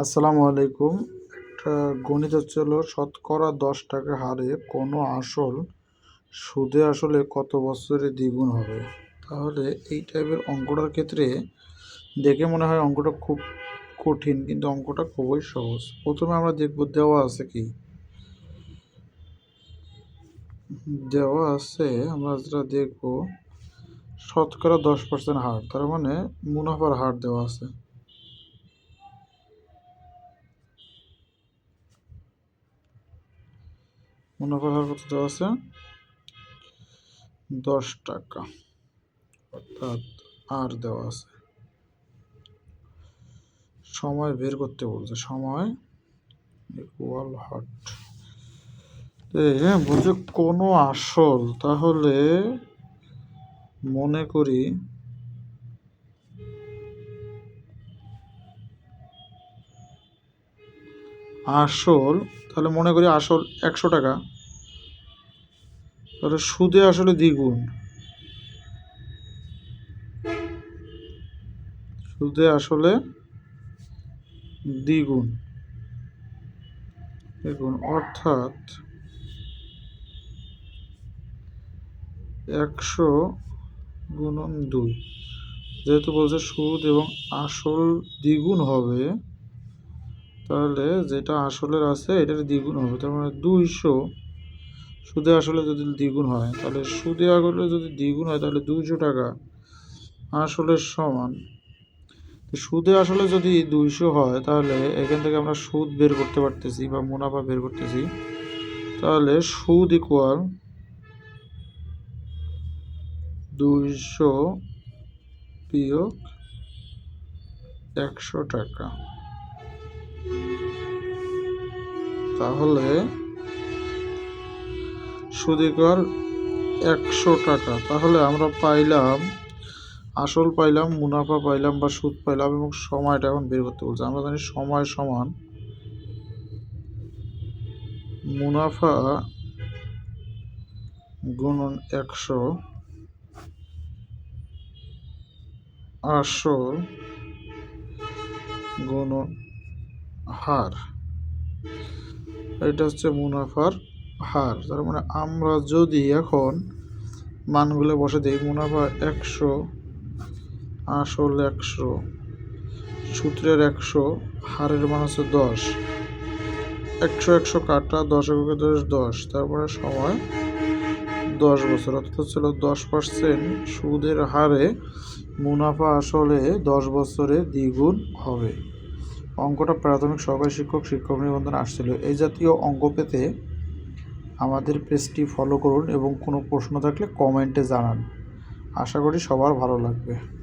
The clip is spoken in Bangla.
আসসালামু আলাইকুম একটা গণিত হলো শতকরা দশ টাকা হারে কোনো আসল সুদে আসলে কত বছরে দ্বিগুণ হবে? তাহলে এই টাইপের অঙ্কটার ক্ষেত্রে দেখে মনে হয় অঙ্কটা খুব কঠিন, কিন্তু অঙ্কটা খুবই সহজ। প্রথমে আমরা দেখব, দেওয়া আছে কি? দেওয়া আছে, আমরা যেটা দেখব, শতকরা দশ পার্সেন্ট হার, তার মানে মুনাফার হার দেওয়া আছে। মুনাফার হার কত দেওয়া আছে? দশ টাকা। অর্থাৎ আর দেওয়া আছে। সময় বের করতে বলছে। সময় ইকুয়াল হট বলছে কোনো আসল। তাহলে মনে করি আসল তাহলে মনে করি আসল একশো টাকা। তাহলে সুদে আসলে দ্বিগুণ। সুদে আসলে দ্বিগুণ। দ্বিগুণ অর্থাৎ একশো গুণন দুই। যেহেতু বলছে সুদ এবং আসল দ্বিগুণ হবে তাহলে যেটা আসলের আছে, এটার দ্বিগুণ হবে। তার মানে দুইশো সুদে আসলে যদি দ্বিগুণ হয়, তাহলে সুদে আসলে যদি দ্বিগুণ হয়, তাহলে দুইশো টাকা আসলের সমান। সুদে আসলে যদি দুইশো হয়, তাহলে এখান থেকে আমরা সুদ বের করতে পারতেছি বা মুনাফা বের করতেছি। তাহলে সুদ ইকুয়াল দুইশো বিয়োগ একশো টাকা। তাহলে সুদিকর একশো টাকা। তাহলে আমরা পাইলাম, আসল পাইলাম, মুনাফা পাইলাম বা সুদ পাইলাম এবং সময়টা এখন বের করতে বলছে। আমরা জানি সময় সমান মুনাফা গুণন একশো আসল গুণন হার। এটা হচ্ছে মুনাফার হার। তার মানে আমরা যদি এখন মানগুলো বসে দিই, মুনাফা একশো, আসল একশো, সূত্রের একশো, হারের মান হচ্ছে দশ। একশো একশো কাটা, দশ এককে দশ দশ। তারপরে সময় দশ বছর। অর্থাৎ ছিল দশ পার্সেন্ট সুদের হারে মুনাফা আসলে দশ বছরে দ্বিগুণ হবে। অঙ্কটা প্রাথমিক সহকারী শিক্ষক শিক্ষক নিবন্ধন আসছিল। এই জাতীয় অঙ্ক পেতে আমাদের পেজটি ফলো করুন এবং কোনো প্রশ্ন থাকলে কমেন্টে জানান। আশা করি সবার ভালো লাগবে।